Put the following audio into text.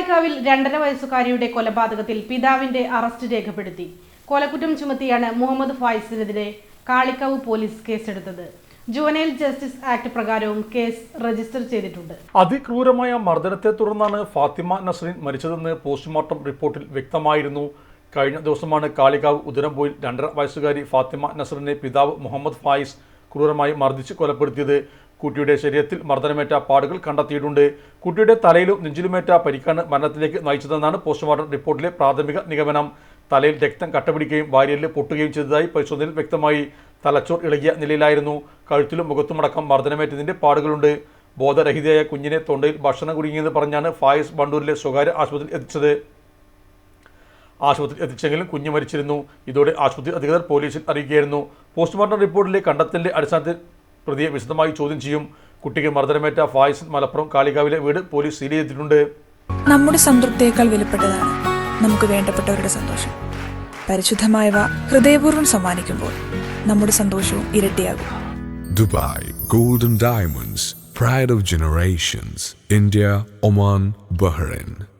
കാളിക്കാവിൽ രണ്ടര വയസ്സുകാരിയുടെ കൊലപാതകത്തിൽ പിതാവിന്റെ അറസ്റ്റ് രേഖപ്പെടുത്തി. കൊലക്കുറ്റം ചുമത്തിയാണ് മുഹമ്മദ് ഫായിസിനെതിരെ കാളിക്കാവ് പോലീസ് കേസെടുത്തത്. ജുവനൈൽ ജസ്റ്റിസ് ആക്ട് പ്രകാരവും കേസ് രജിസ്റ്റർ ചെയ്തിട്ടുണ്ട്. അതിക്രൂരമായ മർദ്ദനത്തെ തുടർന്നാണ് ഫാത്തിമ നസ്രീൻ മരിച്ചതെന്ന് പോസ്റ്റ്മോർട്ടം റിപ്പോർട്ടിൽ വ്യക്തമായിരുന്നു. കഴിഞ്ഞ ദിവസമാണ് കാളികാവ് ഉദരംപോയിൽ രണ്ടര വയസ്സുകാരി ഫാത്തിമ നസറിനെ പിതാവ് മുഹമ്മദ് ഫായിസ് ക്രൂരമായി മർദ്ദിച്ച് കൊലപ്പെടുത്തിയത്. കുട്ടിയുടെ ശരീരത്തിൽ മർദ്ദനമേറ്റ പാടുകൾ കണ്ടെത്തിയിട്ടുണ്ട്. കുട്ടിയുടെ തലയിലും നെഞ്ചിലുമേറ്റ പരിക്കാണ് മരണത്തിലേക്ക് നയിച്ചതെന്നാണ് പോസ്റ്റ്മോർട്ടം റിപ്പോർട്ടിലെ പ്രാഥമിക നിഗമനം. തലയിൽ രക്തം കട്ടപിടിക്കുകയും വാരിയലിൽ പൊട്ടുകയും ചെയ്തതായി പരിശോധനയിൽ വ്യക്തമായി തലച്ചോർ ഇളകിയ നിലയിലായിരുന്നു. കഴുത്തിലും മുഖത്തുമടക്കം മർദ്ദനമേറ്റതിന്റെ പാടുകളുണ്ട്. ബോധരഹിതയായ കുഞ്ഞിനെ തൊണ്ടയിൽ ഭക്ഷണം കുടുങ്ങിയെന്ന് പറഞ്ഞാണ് ഫായിസ് ബണ്ടൂരിലെ സ്വകാര്യ ആശുപത്രിയിൽ എത്തിച്ചത്. ആശുപത്രിയിൽ എത്തിച്ചെങ്കിലും കുഞ്ഞ് മരിച്ചിരുന്നു. ഇതോടെ ആശുപത്രി അധികൃതർ പോലീസിൽ അറിയിക്കുകയായിരുന്നു. പോസ്റ്റ്മോർട്ടം റിപ്പോർട്ടിലെ കണ്ടെത്തലിന്റെ അടിസ്ഥാനത്തിൽ പ്രതിയെ വിശദമായി ചോദ്യം ചെയ്യും. കുട്ടിക്ക് മർദ്ദനമേറ്റ ഫായിസ് മലപ്പുറം കാളികാവിലെ വീട് പോലീസ് സീൽ ചെയ്തിട്ടുണ്ട്. നമ്മുടെ സംതൃപ്തിയേക്കാൾ വിലപ്പെട്ടതാണ് നമുക്ക് വേണ്ടപ്പെട്ടവരുടെ സന്തോഷം. പരിശുദ്ധമായവ ഹൃദയപൂർവം സമ്മാനിക്കുമ്പോൾ നമ്മുടെ സന്തോഷവും ഇരട്ടിയാകും. Dubai Golden Diamonds Pride of Generations India Oman Bahrain.